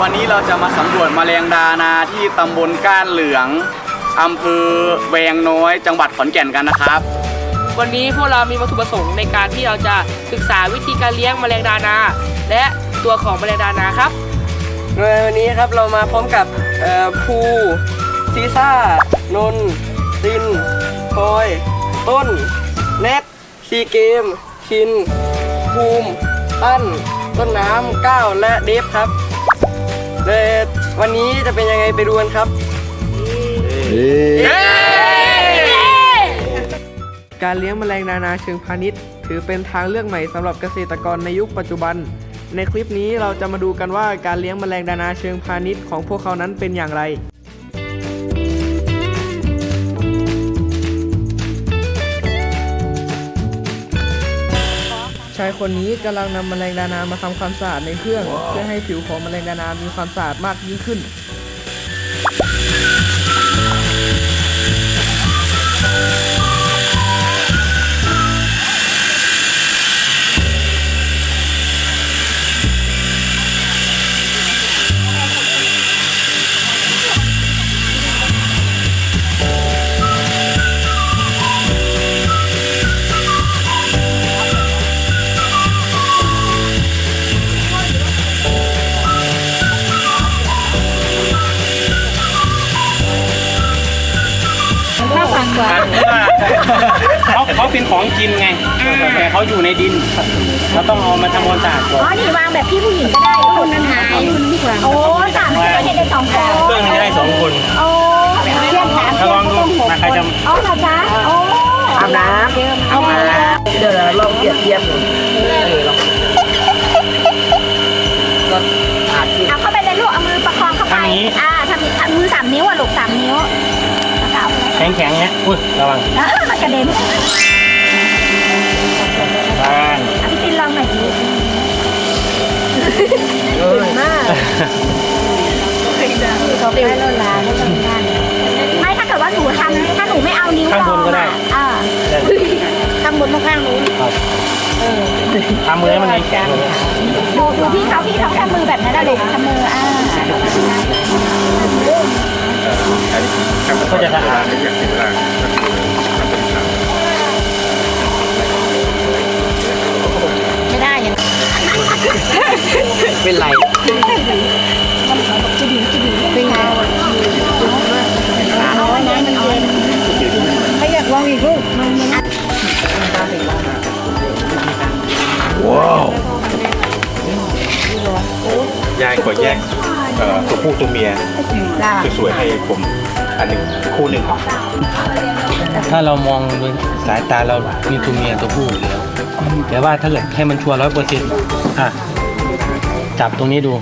วันนี้เราจะมาสำรวจแมลงดานาที่ตำบลก้านเหลืองอำเภอแวงน้อย จังหวัดขอนแก่นกันนะครับ วันนี้พวกเรามีวัตถุประสงค์ในการที่เราจะศึกษาวิธีการเลี้ยงแมลงดานา และตัวของแมลงดานาครับวันนี้ครับเรามาพร้อมกับเอ่อภูซีซ่านนท์ตินพลอย ต้นแนทซีเกมคิน ภูมิ ตั้น ต้นน้ำก้าวและเดฟครับเลยวันนี้จะเป็นยังไงไปดูกันครับ การเลี้ยงแมลงนานาเชิงพาณิชย์ ถือเป็นทางเลือกใหม่สำหรับเกษตรกรในยุคปัจจุบัน ในคลิปนี้เราจะมาดูกันว่าการเลี้ยงแมลงดานาเชิงพาณิชย์ของพวกเขานั้นเป็นอย่างไร ชายคนนี้กำลังนำแมลงดานามาทำความสะอาดในเครื่อง เพื่อให้ผิวของแมลงดานามีความสะอาดมากยิ่งขึ้น เขาเขาเป็นของกินไงแต่เขาอยู่ในดินเราต้องเอามาทำความสะอาดก่อนอ๋อนี่วางแบบพี่ผู้หญิงก็ได้คุณนั้นหายโอ้สามคนเนี่ยได้สองคนเครื่องนึงจะได้สองคนโอ้เทียบสามถ้าลองดูมาใครจะอ๋อเหรอจ๊ะโอ้อาบน้ำเอามาเดี๋ยวลองเปรียบเทียบดูเอาเข้าไปเลยลูกเอามือประคองเข้าไปอ่าทำทำมือสามนิ้วอะลูกสามนิ้ว แล้วก็เอาไปแข็งแข็งๆเนี้ยอุ้ยระวังอะมันกระเด็นบ้านอะพี่ตินลองหน่อยดิมากเขาเป็นโลลาไม่ต้องงานไม่ถ้าเกิดว่าหนูทำถ้าหนูไม่เอานิ้วข้างบนก็ได้อ่าข้างบนข้างนู้นทำมือให้มันแข็งๆเลยดูดูพี่เขาพี่เขาทำมือแบบนั้นแหละลูกทำมืออ่า ก็จะสะอาดไม่ได้ยังเป็นไรเป็นไงน้อยนะมันเย็นไม่อยากลองอีกลูกมันมันยายขอแยก เอ่อตัวผู้ตัวเมียจ้าสวยๆให้ผมอันหนึ่งคู่หนึ่งครับถ้าเรามองโดยสายตาเรามีตัวเมียตัวผู้อยู่แล้วแต่ว่าถ้าเกิดให้มันชัวร์ร้อยเปอร์เซ็นต์อะจับตรงนี้ดู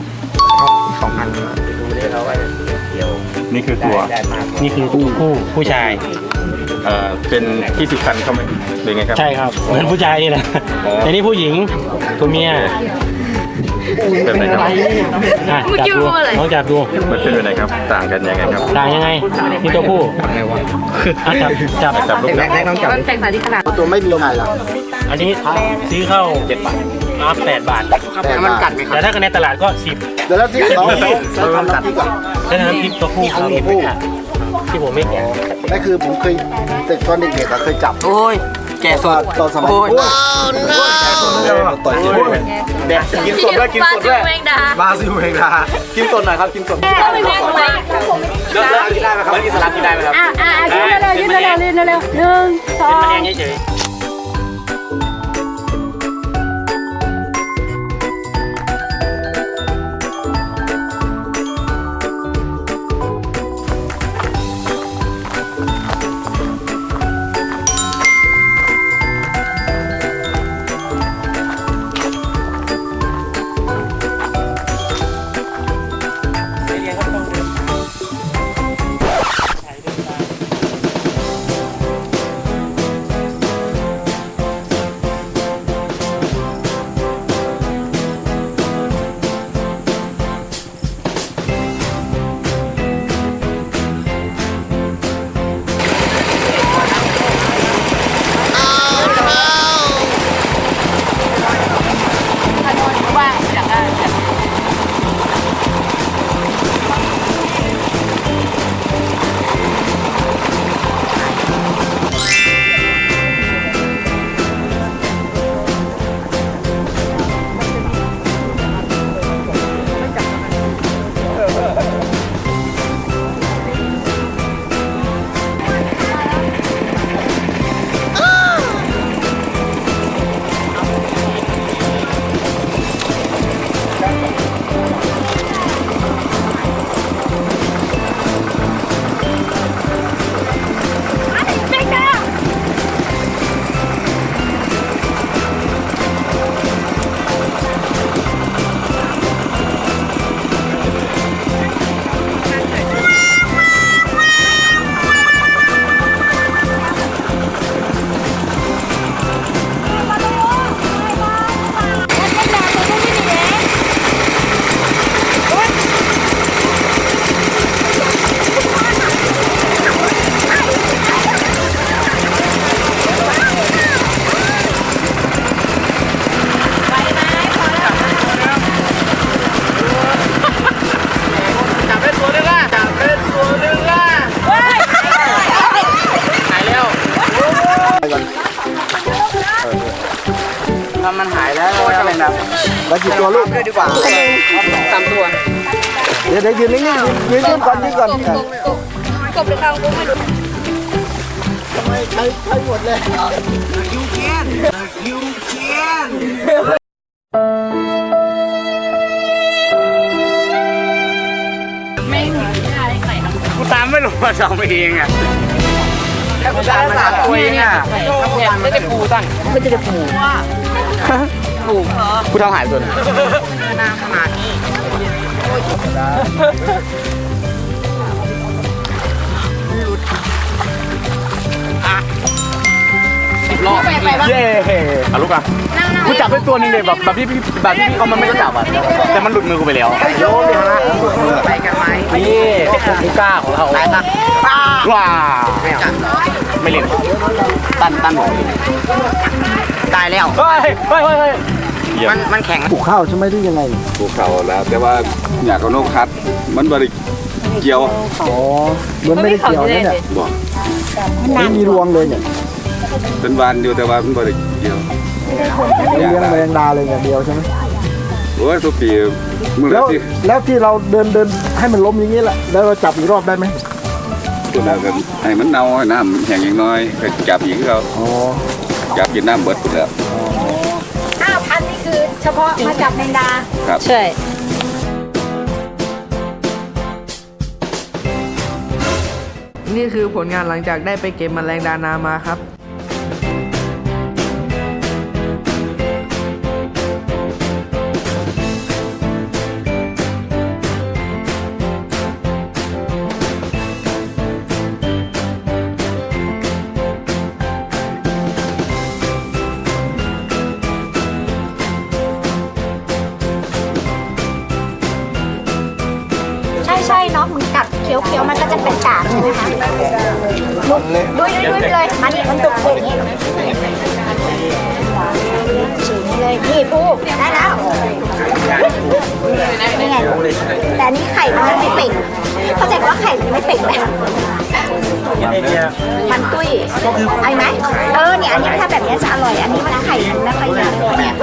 สองพันนี่คือตัวนี่คือตัวผู้ผู้ชาย เอ่อเป็นที่สิบคันเข้าไหมหรือไงครับ ใช่ครับ เหมือนผู้ชายนี่แหละอ๋อแต่นี่ผู้หญิงตัวเมีย แบบไหนครับอะจับดูน้องจับดูมันเป็นแบบไหนครับ ต่างกันยังไงครับต่างยังไงนี่ตัวผู้อะจับจับจับลูกจับแรกต้องจับแตกต่างที่ขนาดตัวไม่มีไข่หรออันนี้ซื้อเข้าเจ็ดบาทอะแปดบาทแต่มันกัดไหมครับแต่ถ้าในตลาดก็สิบเดี๋ยวแล้วที่เราเราทำน้ำพริกก่อนถ้าน้ำพริกตัวผู้ครับที่ผมไม่แกะนั่นคือผมเคยแต่ตอนเด็กๆอะเคยจับโอ้ย แก่สดตอนสมัยโอ้ยต่อยเจ็บเลยเด็กกินสดด้วยกินสดด้วยบาซิลเองนะกินสดหน่อยครับกินสดเอาไปแม่งไว้แล้วแล้วกินได้ไหมครับกินสลัดกินได้ไหมครับอ่าอ่ายืนเร็วๆยืนเร็วๆยืนเร็วๆหนึ่งสอเป็นง แล้วกี่ตัวลูกด้วยดีกว่าสามตัว เดี๋ยวเดี๋ยวยืนนิ่งๆยืนยืนก่อนยืนก่อนอะกบหรือข้าวกุ้งไม่รู้กูตามไม่ลงมาทำเองอะแค่กูตามมาสามตัวเองอะเนี่ยไม่ได้ปู ตั้งกูทำหายตัวหนึงสิบรอบเย้เอาลูกอะกูจับได้ตัวหนึงเลยแบบแบบที่พี่แบบที่พี่เขามันไม่ได้จับอะแต่มันหลุดมือกูไปแล้วนี่ลูก้าของเราว้าไม่เล่นตันตันหมดตายแล้ว เฮ้ยเฮ้ยเฮ้ยเฮ้ย มันมันแข็งปลูกข้าวใช่ไหมหรือยังไงภูเขาแล้ว แต่ว่าอยากเอานกคัด มันบริเกี่ยวอ๋อมันไม่ได้เกี่ยวนะเนี่ยบอกไม่มีรวงเลยเนี่ยเป็นวันอยู่แต่ว่ามันบริเกี่ยวเลี้ยงแมลงดาเลยอย่างเดียวใช่ไหมโอ้ยทุกปีมือแล้ละวที่แล้วที่เราเดินเดินให้มันล้มอย่างนี้แหละแล้วเราจับอีกรอบได้ไหมตัวนั้นกันให้มันเน่าให้น้ำแห้งอย่างน้อยก็จับอีกเขาอ๋อจับกินน้ำเบิดหมดแล้วอ้าวพันนี่คือ เฉพาะมาจับแมงดา ครับ ใช่ นี่คือผลงานหลังจากได้ไปเก็บแมลงดานามาครับ มานี่มันดุกอย่างนี้ฉีกเลยนี่พูกได้แล้วนี่ไงแต่อันนี้ไข่มันไม่เป่งเข้าใจว่าไข่มันไม่เป่งเลยมันตุ้ยไอ้ไหมเออเนี่ยอันนี้ถ้าแบบนี้จะอร่อย อันนี้มันไข่มันไม่ค่อยเยอะเนี่ย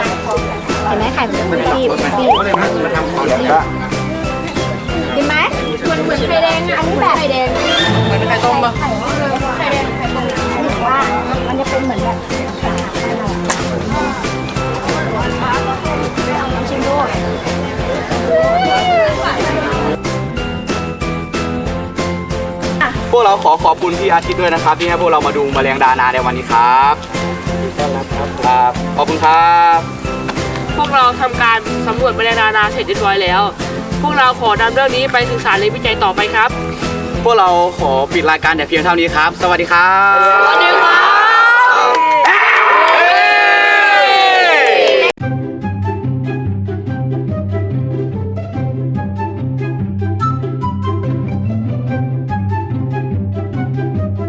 เห็นไหมไข่มันจะตุ้ยตุ้ยตุ้ยเห็นไหมเหมือนเหมือนไข่แดงอันนี้แบบไข่แดงเหมือนไข่ต้มปะ ว่ามันจะเป็นเหมือนแบบลองชิมดูพวกเราขอขอบคุณพี่อาทิตย์ด้วยนะครับ ที่ให้พวกเรามาดูแมลงดานาในวันนี้ครับครับขอบคุณครับ พวกเราทำการสำรวจแมลงดานาเสร็จเรียบร้อยแล้ว พวกเราขอนำเรื่องนี้ไปศึกษาและวิจัยต่อไปครับ พวกเราขอปิดรายการแต่เพียงเท่านี้ครับ สวัสดีครับสวัสดี